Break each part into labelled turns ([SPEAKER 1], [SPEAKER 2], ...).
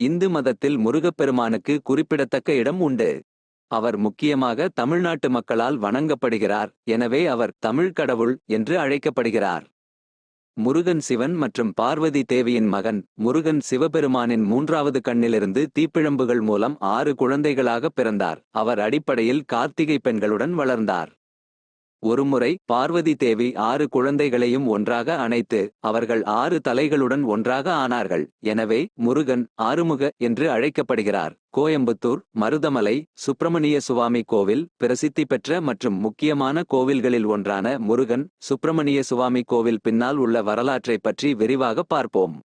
[SPEAKER 1] இந்து மதத்தில் முருகப்பெருமானுக்கு குறிப்பிடத்தக்க இடம் உண்டு. அவர் முக்கியமாக தமிழ்நாட்டு மக்களால் வணங்கப்படுகிறார். எனவே அவர் தமிழ் கடவுள் என்று அழைக்கப்படுகிறார். முருகன் சிவன் மற்றும் பார்வதி தேவியின் மகன் முருகன் சிவபெருமானின் மூன்றாவது கண்ணிலிருந்து தீப்பிழம்புகள் மூலம் ஆறு குழந்தைகளாக பிறந்தார். அவர் அடிப்படையில் கார்த்திகை பெண்களுடன் வளர்ந்தார். ஒருமுறை பார்வதி தேவி ஆறு குழந்தைகளையும் ஒன்றாக அணைத்து அவர்கள் ஆறு தலைகளுடன் ஒன்றாக ஆனார்கள். எனவே முருகன் ஆறுமுக என்று அழைக்கப்படுகிறார். கோயம்புத்தூர் மருதமலை சுப்பிரமணிய சுவாமி கோவில் பிரசித்தி பெற்ற மற்றும் முக்கியமான கோவில்களில் ஒன்றான முருகன் சுப்பிரமணிய சுவாமி கோவில் பின்னால் உள்ள வரலாற்றைப் பற்றி விரிவாக பார்ப்போம்.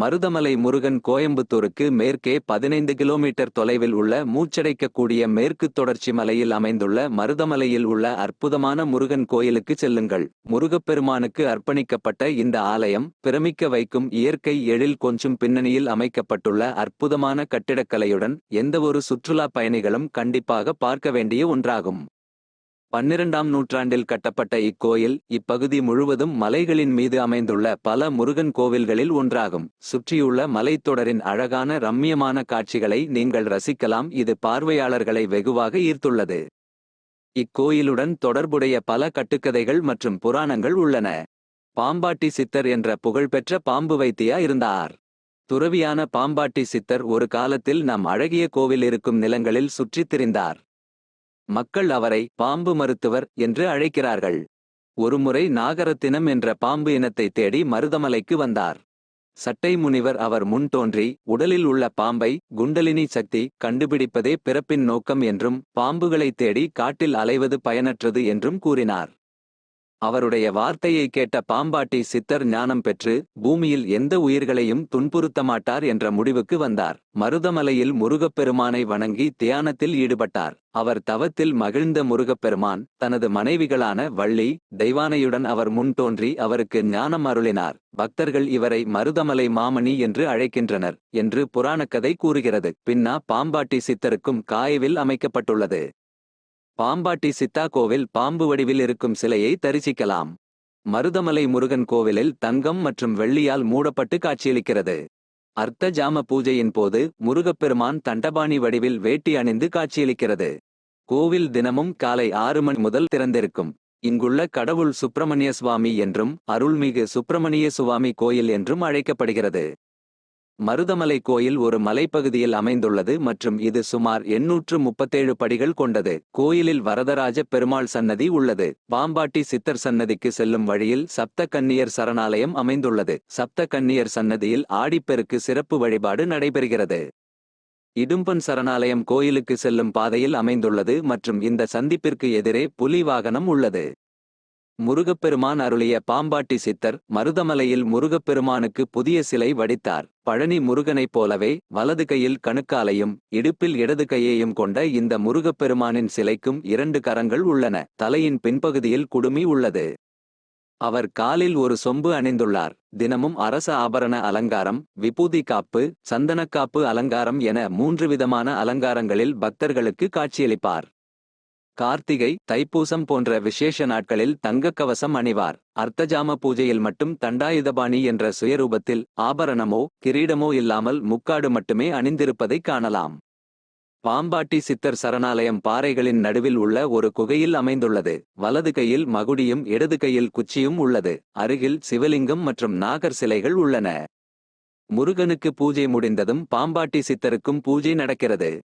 [SPEAKER 1] மருதமலை முருகன் கோயம்புத்தூருக்கு மேற்கே பதினைந்து கிலோமீட்டர் தொலைவில் உள்ள மூச்சடைக்கக்கூடிய மேற்குத் தொடர்ச்சி மலையில் அமைந்துள்ள மருதமலையில் உள்ள அற்புதமான முருகன் கோயிலுக்கு செல்லுங்கள். முருகப்பெருமானுக்கு அர்ப்பணிக்கப்பட்ட இந்த ஆலயம் பிரமிக்க வைக்கும் இயற்கை எழில் கொஞ்சம் பின்னணியில் அமைக்கப்பட்டுள்ள அற்புதமான கட்டிடக்கலையுடன் எந்தவொரு சுற்றுலா பயணிகளும் கண்டிப்பாக பார்க்க வேண்டிய ஒன்றாகும். பன்னிரண்டாம் நூற்றாண்டில் கட்டப்பட்ட இக்கோயில் இப்பகுதி முழுவதும் மலைகளின் மீது அமைந்துள்ள பல முருகன் கோவில்களில் ஒன்றாகும். சுற்றியுள்ள மலைத்தொடரின் அழகான ரம்மியமான காட்சிகளை நீங்கள் ரசிக்கலாம். இது பார்வையாளர்களை வெகுவாக ஈர்த்துள்ளது. இக்கோயிலுடன் தொடர்புடைய பல கட்டுக்கதைகள் மற்றும் புராணங்கள் உள்ளன. பாம்பாட்டி சித்தர் என்ற புகழ்பெற்ற பாம்பு வைத்தியா இருந்தார். துறவியான பாம்பாட்டி சித்தர் ஒரு காலத்தில் நம் அழகிய கோவில் இருக்கும் நிலங்களில் சுற்றித் திரிந்தார். மக்கள் அவரை பாம்பு மருத்துவர் என்று அழைக்கிறார்கள். ஒருமுறை நாகரத்தினம் என்ற பாம்பு இனத்தை தேடி மருதமலைக்கு வந்தார். சட்டை முனிவர் அவர் முன் தோன்றி உடலில் உள்ள பாம்பை குண்டலினி சக்தி கண்டுபிடிப்பதே பிறப்பின் நோக்கம் என்றும் பாம்புகளை தேடி காட்டில் அலைவது பயனற்றது என்றும் கூறினார். அவருடைய வார்த்தையை கேட்ட பாம்பாட்டி சித்தர் ஞானம் பெற்று பூமியில் எந்த உயிர்களையும் துன்புறுத்த மாட்டார் என்ற முடிவுக்கு வந்தார். மருதமலையில் முருகப்பெருமானை வணங்கி தியானத்தில் ஈடுபட்டார். அவர் தவத்தில் மகிழ்ந்த முருகப்பெருமான் தனது மனைவிகளான வள்ளி தெய்வானையுடன் அவர் முன் தோன்றி அவருக்கு ஞானம் அருளினார். பக்தர்கள் இவரை மருதமலை மாமணி என்று அழைக்கின்றனர் என்று புராணக்கதை கூறுகிறது. பின்னா பாம்பாட்டி சித்தருக்கும் காயவில் அமைக்கப்பட்டுள்ளது. பாம்பாட்டி சித்தா கோவில் பாம்பு வடிவில் இருக்கும் சிலையை தரிசிக்கலாம். மருதமலை முருகன் கோவிலில் தங்கம் மற்றும் வெள்ளியால் மூடப்பட்டு காட்சியளிக்கிறது. அர்த்த ஜாம பூஜையின் போது முருகப்பெருமான் தண்டபாணி வடிவில் வேட்டி அணிந்து காட்சியளிக்கிறது. கோவில் தினமும் காலை ஆறு மணி முதல் திறந்திருக்கும். இங்குள்ள கடவுள் சுப்பிரமணிய சுவாமி என்றும் அருள்மிகு சுப்பிரமணிய சுவாமி கோயில் என்றும் அழைக்கப்படுகிறது. மருதமலை கோயில் ஒரு மலைப்பகுதியில் அமைந்துள்ளது மற்றும் இது சுமார் எண்ணூற்று முப்பத்தேழு படிகள் கொண்டது. கோயிலில் வரதராஜ பெருமாள் சன்னதி உள்ளது. பாம்பாட்டி சித்தர் சன்னதிக்கு செல்லும் வழியில் சப்த கன்னியர் சரணாலயம் அமைந்துள்ளது. சப்த கன்னியர் சன்னதியில் ஆடிப்பெருக்கு சிறப்பு வழிபாடு நடைபெறுகிறது. இடும்பன் சரணாலயம் கோயிலுக்கு செல்லும் பாதையில் அமைந்துள்ளது மற்றும் இந்த சந்திப்பிற்கு எதிரே புலி வாகனம் உள்ளது. முருகப்பெருமான் அருளிய பாம்பாட்டி சித்தர் மருதமலையில் முருகப்பெருமானுக்கு புதிய சிலை வடித்தார். பழனி முருகனைப் போலவே வலது கையில் கணுக்காலையும் இடுப்பில் இடது கையையும் கொண்ட இந்த முருகப்பெருமானின் சிலைக்கும் இரண்டு கரங்கள் உள்ளன. தலையின் பின்பகுதியில் குடுமி உள்ளது. அவர் காலில் ஒரு சொம்பு அணிந்துள்ளார். தினமும் அரச ஆபரண அலங்காரம் விபூதி காப்பு சந்தனக்காப்பு அலங்காரம் என மூன்று விதமான அலங்காரங்களில் பக்தர்களுக்கு காட்சியளிப்பார். கார்த்திகை தைப்பூசம் போன்ற விசேஷ நாட்களில் தங்கக் கவசம் அணிவார். அர்த்தஜாம பூஜையில் மட்டும் தண்டாயுதபாணி என்ற சுயரூபத்தில் ஆபரணமோ கிரீடமோ இல்லாமல் முக்காடு மட்டுமே அணிந்திருப்பதைக் காணலாம். பாம்பாட்டி சித்தர் சரணாலயம் பாறைகளின் நடுவில் உள்ள ஒரு குகையில் அமைந்துள்ளது. வலது கையில் மகுடியும் இடது கையில் குச்சியும் உள்ளது. அருகில் சிவலிங்கம் மற்றும் நாகர் சிலைகள் உள்ளன. முருகனுக்கு பூஜை முடிந்ததும் பாம்பாட்டி சித்தருக்கும் பூஜை நடக்கிறது.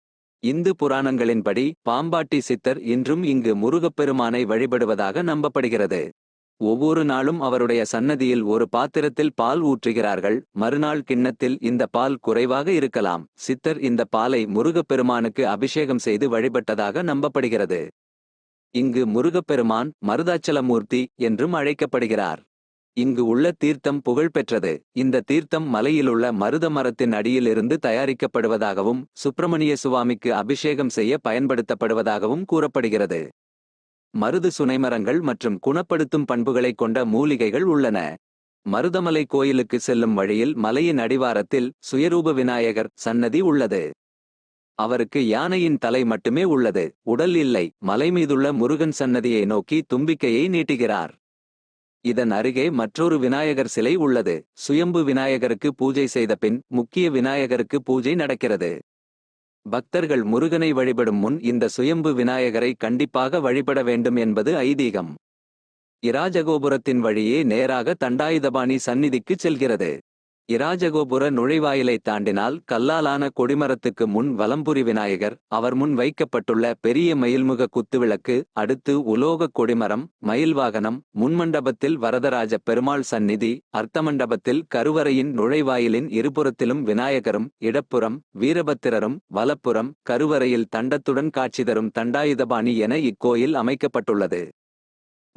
[SPEAKER 1] இந்து புராணங்களின்படி பாம்பாட்டி சித்தர் இன்றும் இங்கு முருகப்பெருமானை வழிபடுவதாக நம்பப்படுகிறது. ஒவ்வொரு நாளும் அவருடைய சன்னதியில் ஒரு பாத்திரத்தில் பால் ஊற்றுகிறார்கள். மறுநாள் கிண்ணத்தில் இந்த பால் குறைவாக இருக்கலாம். சித்தர் இந்த பாலை முருகப்பெருமானுக்கு அபிஷேகம் செய்து வழிபட்டதாக நம்பப்படுகிறது. இங்கு முருகப்பெருமான் மருதாச்சலமூர்த்தி என்றும் அழைக்கப்படுகிறார். இங்கு உள்ள தீர்த்தம் புகழ்பெற்றது. இந்த தீர்த்தம் மலையிலுள்ள மருத மரத்தின் அடியிலிருந்து தயாரிக்கப்படுவதாகவும் சுப்பிரமணிய சுவாமிக்கு அபிஷேகம் செய்ய பயன்படுத்தப்படுவதாகவும் கூறப்படுகிறது. மருது சுனைமரங்கள் மற்றும் குணப்படுத்தும் பண்புகளைக் கொண்ட மூலிகைகள் உள்ளன. மருதமலை கோயிலுக்கு செல்லும் வழியில் மலையின் அடிவாரத்தில் சுயரூப விநாயகர் சன்னதி உள்ளது. அவருக்கு யானையின் தலை மட்டுமே உள்ளது. உடல் இல்லை. மலை மீதுள்ள முருகன் சன்னதியை நோக்கி தும்பிக்கையை நீட்டுகிறார். இதன் அருகே மற்றொரு விநாயகர் சிலை உள்ளது. சுயம்பு விநாயகருக்கு பூஜை செய்த பின் முக்கிய விநாயகருக்கு பூஜை நடக்கிறது. பக்தர்கள் முருகனை வழிபடும் முன் இந்த சுயம்பு விநாயகரை கண்டிப்பாக வழிபட வேண்டும் என்பது ஐதீகம். இராஜகோபுரத்தின் வழியே நேராக தண்டாயுதபாணி சந்நிதிக்கு செல்கிறது. இராஜகோபுர நுழைவாயிலை தாண்டினால் கல்லாலான கொடிமரத்துக்கு முன் வலம்புரி விநாயகர் அவர் முன் வைக்கப்பட்டுள்ள பெரிய மயில்முக குத்துவிளக்கு அடுத்து உலோக கொடிமரம் மயில் வாகனம் முன்மண்டபத்தில் வரதராஜ பெருமாள் சந்நிதி அர்த்தமண்டபத்தில் கருவறையின் நுழைவாயிலின் இருபுறத்திலும் விநாயகரும் இடப்புறம் வீரபத்திரரும் வலப்புறம் கருவறையில் தண்டத்துடன் காட்சி தரும் தண்டாயுதபாணி என இக்கோயில் அமைக்கப்பட்டுள்ளது.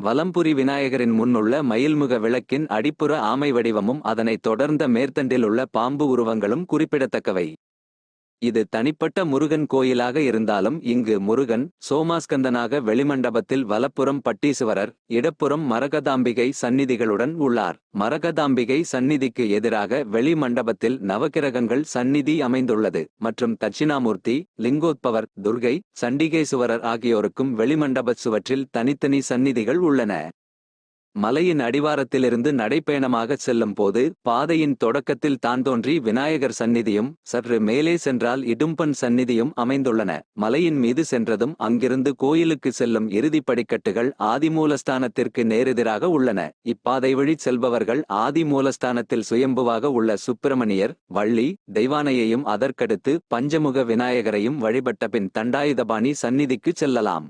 [SPEAKER 1] வலம்புரி விநாயகரின் முன்னுள்ள மயில்முக விளக்கின் அடிப்புற ஆமை வடிவமும் அதனைத் தொடர்ந்த மேற்தண்டில் உள்ள பாம்பு உருவங்களும் குறிப்பிடத்தக்கவை. இது தனிப்பட்ட முருகன் கோயிலாக இருந்தாலும் இங்கு முருகன் சோமாஸ்கந்தனாக வெளிமண்டபத்தில் வலப்புறம் பட்டீசுவரர் இடப்புறம் மரகதாம்பிகை சந்நிதிகளுடன் உள்ளார். மரகதாம்பிகை சந்நிதிக்கு எதிராக வெளிமண்டபத்தில் நவகிரகங்கள் நவக்கிரகங்கள் சந்நிதி அமைந்துள்ளது. மற்றும் தட்சிணாமூர்த்தி லிங்கோத்பவர் துர்கை சண்டிகேசுவரர் ஆகியோருக்கும் வெளிமண்டபச் சுவற்றில் தனித்தனி சந்நிதிகள் உள்ளன. மலையின் அடிவாரத்திலிருந்து நடைப்பயணமாக செல்லும் போது பாதையின் தொடக்கத்தில் தான்தோன்றி விநாயகர் சந்நிதியும் சற்று மேலே சென்றால் இடும்பன் சந்நிதியும் அமைந்துள்ளன. மலையின் மீது சென்றதும் அங்கிருந்து கோயிலுக்கு செல்லும் இறுதிப் படிக்கட்டுகள் ஆதிமூலஸ்தானத்திற்கு நேரெதிராக உள்ளன. இப்பாதை வழி செல்பவர்கள் ஆதிமூலஸ்தானத்தில் சுயம்புவாக உள்ள சுப்பிரமணியர் வள்ளி தெய்வானையையும் அதற்கடுத்து பஞ்சமுக விநாயகரையும் வழிபட்ட பின் தண்டாயுதபாணி சந்நிதிக்குச் செல்லலாம்.